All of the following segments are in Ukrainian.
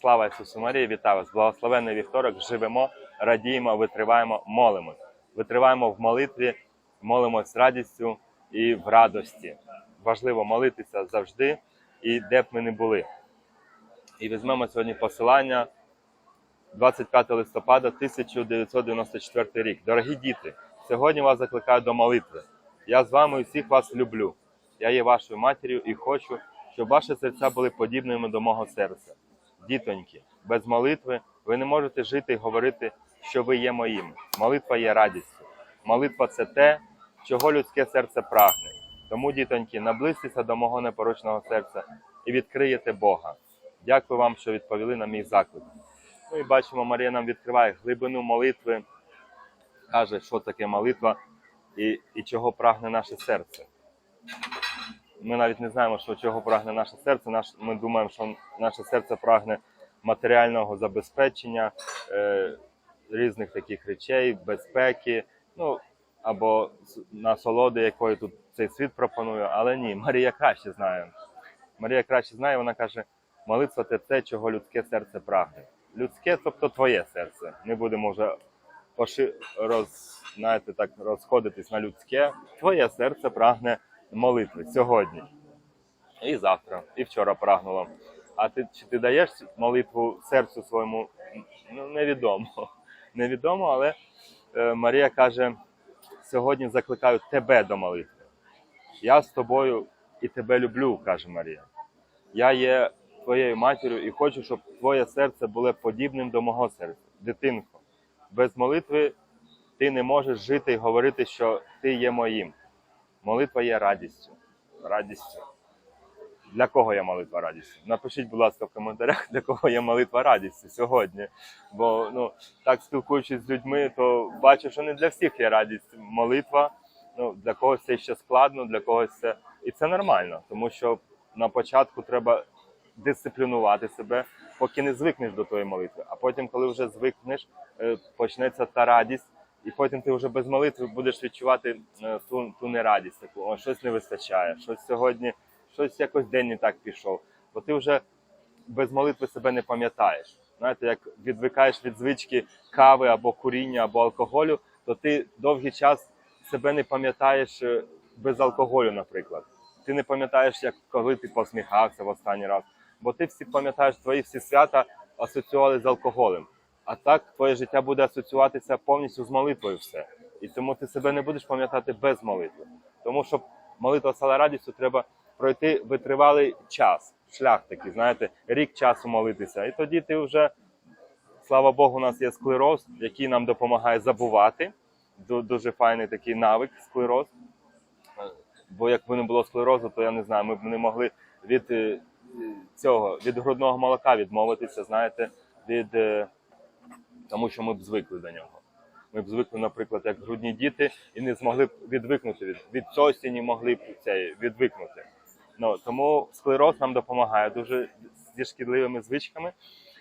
Слава Ісусу Марії, вітаю вас! Благословенний вівторок, живемо, радіємо, витриваємо, молимось. Витриваємо в молитві, молимось з радістю і в радості. Важливо молитися завжди і де б ми не були. І візьмемо сьогодні посилання 25 листопада 1994 рік. Дорогі діти, сьогодні вас закликаю до молитви. Я з вами і всіх вас люблю. Я є вашою матір'ю і хочу, щоб ваші серця були подібними до мого серця. Дітоньки, без молитви ви не можете жити і говорити, що ви є моїм. Молитва є радістю. Молитва це те, чого людське серце прагне. Тому, дітоньки, наблизьтеся до мого непорочного серця і відкриєте Бога. Дякую вам, що відповіли на мій заклик. Ну бачимо, Марія нам відкриває глибину молитви, каже, що таке молитва і, і чого прагне наше серце. Ми навіть не знаємо, що чого прагне наше серце. Наш, ми думаємо, що наше серце прагне матеріального забезпечення, е, різних таких речей, безпеки, ну або насолоди, якої тут цей світ пропонує. Але ні, Марія краще знає. Марія краще знає, вона каже, молитва це те, чого людське серце прагне. Людське, тобто твоє серце. Не будемо вже поши... роз... знаєте, так, розходитись на людське. Твоє серце прагне молитви сьогодні. І завтра, і вчора прагнуло. А ти чи ти даєш молитву серцю своєму? Ну, невідомо. Невідомо, але е, Марія каже: сьогодні закликаю тебе до молитви. Я з тобою і тебе люблю, каже Марія. Я є твоєю матір'ю і хочу, щоб твоє серце було подібним до мого серця. Дитинко, без молитви ти не можеш жити і говорити, що ти є моїм. Молитва є радістю. Радістю. Для кого є молитва радістю? Напишіть, будь ласка, в коментарях, для кого є молитва радістю сьогодні. Бо ну так спілкуючись з людьми, то бачу, що не для всіх є радість. Молитва ну для когось це ще складно, для когось це і це нормально, тому що на початку треба дисциплінувати себе, поки не звикнеш до тої молитви. А потім, коли вже звикнеш, е, почнеться та радість, і потім ти вже без молитви будеш відчувати е, ту, ту нерадість, таку о, щось не вистачає, щось сьогодні, щось якось день не так пішов. Бо ти вже без молитви себе не пам'ятаєш. Знаєте, як відвикаєш від звички кави або куріння, або алкоголю, то ти довгий час себе не пам'ятаєш е, без алкоголю, наприклад. Ти не пам'ятаєш, як коли ти посміхався в останній раз. Бо ти всі пам'ятаєш, твої всі свята асоціювали з алкоголем. А так твоє життя буде асоціюватися повністю з молитвою все. І тому ти себе не будеш пам'ятати без молитви. Тому щоб молитва стала радістю, треба пройти витривалий час, шлях такий, знаєте, рік часу молитися. І тоді ти вже, слава Богу, у нас є склероз, який нам допомагає забувати. Дуже файний такий навик склероз. Бо якби не було склерозу, то я не знаю, ми б не могли від е, цього, від грудного молока відмовитися, знаєте, від е, тому що ми б звикли до нього. Ми б звикли, наприклад, як грудні діти, і не змогли б відвикнути від, від сосі, могли б цей, відвикнути. Ну, тому склероз нам допомагає дуже зі шкідливими звичками,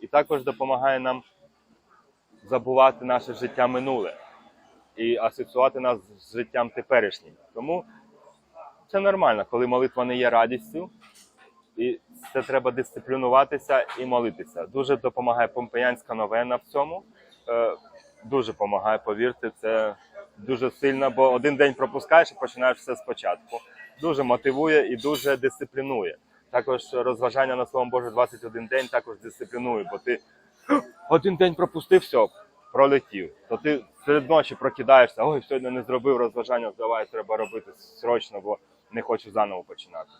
і також допомагає нам забувати наше життя минуле і асоціювати нас з життям теперішнім. Тому це нормально, коли молитва не є радістю, і це треба дисциплінуватися і молитися. Дуже допомагає помпеянська новена в цьому. Е, дуже допомагає, повірте, це дуже сильно, бо один день пропускаєш і починаєш все спочатку. Дуже мотивує і дуже дисциплінує. Також розважання на Словом Боже 21 день також дисциплінує, бо ти один день пропустив, все, пролетів. То ти серед ночі прокидаєшся, ой, сьогодні не зробив розважання, давай треба робити срочно, бо не хочу заново починати.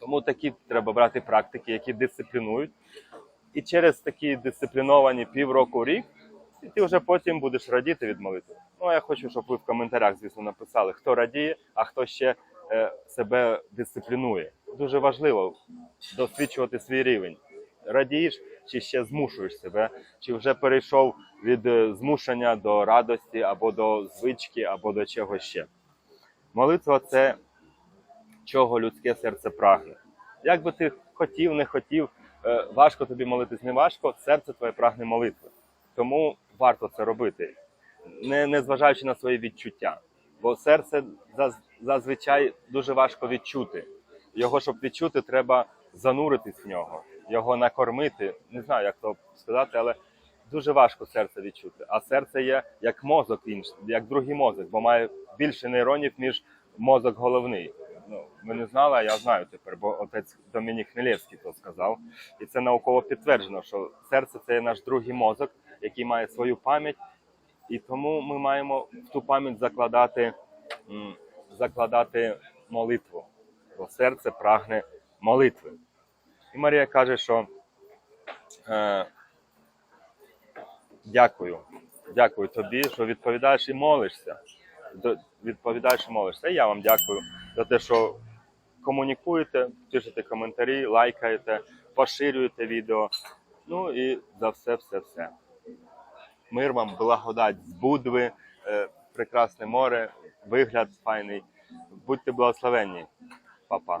Тому такі треба брати практики, які дисциплінують. І через такі дисципліновані півроку рік, і ти вже потім будеш радіти від молитви. Ну а я хочу, щоб ви в коментарях, звісно, написали, хто радіє, а хто ще е, себе дисциплінує. Дуже важливо досвідчувати свій рівень. Радієш чи ще змушуєш себе, чи вже перейшов від е, змушення до радості, або до звички, або до чогось ще. Молитва це чого людське серце прагне. Як би ти хотів, не хотів, е, важко тобі молитись, не важко, серце твоє прагне молитви. Тому варто це робити, не, не зважаючи на свої відчуття. Бо серце заз- зазвичай дуже важко відчути. Його, щоб відчути, треба зануритись в нього. його накормити. Не знаю, як то сказати, але дуже важко серце відчути. А серце є як мозок інший, як другий мозок, бо має більше нейронів, ніж мозок головний. Ну, ми не знали, а я знаю тепер, бо отець Домінік Хмелєвський то сказав. І це науково підтверджено, що серце це наш другий мозок, який має свою пам'ять, і тому ми маємо в ту пам'ять закладати, закладати молитву. Бо серце прагне молитви. І Марія каже, що е, дякую, дякую тобі, що відповідаєш і молишся. Відповідаєш і. Я вам дякую за те, що комунікуєте, пишете коментарі, лайкаєте, поширюєте відео. Ну і за все, все, все. Мир вам, благодать з Будви, е, прекрасне море, вигляд файний. Будьте благословенні, папа.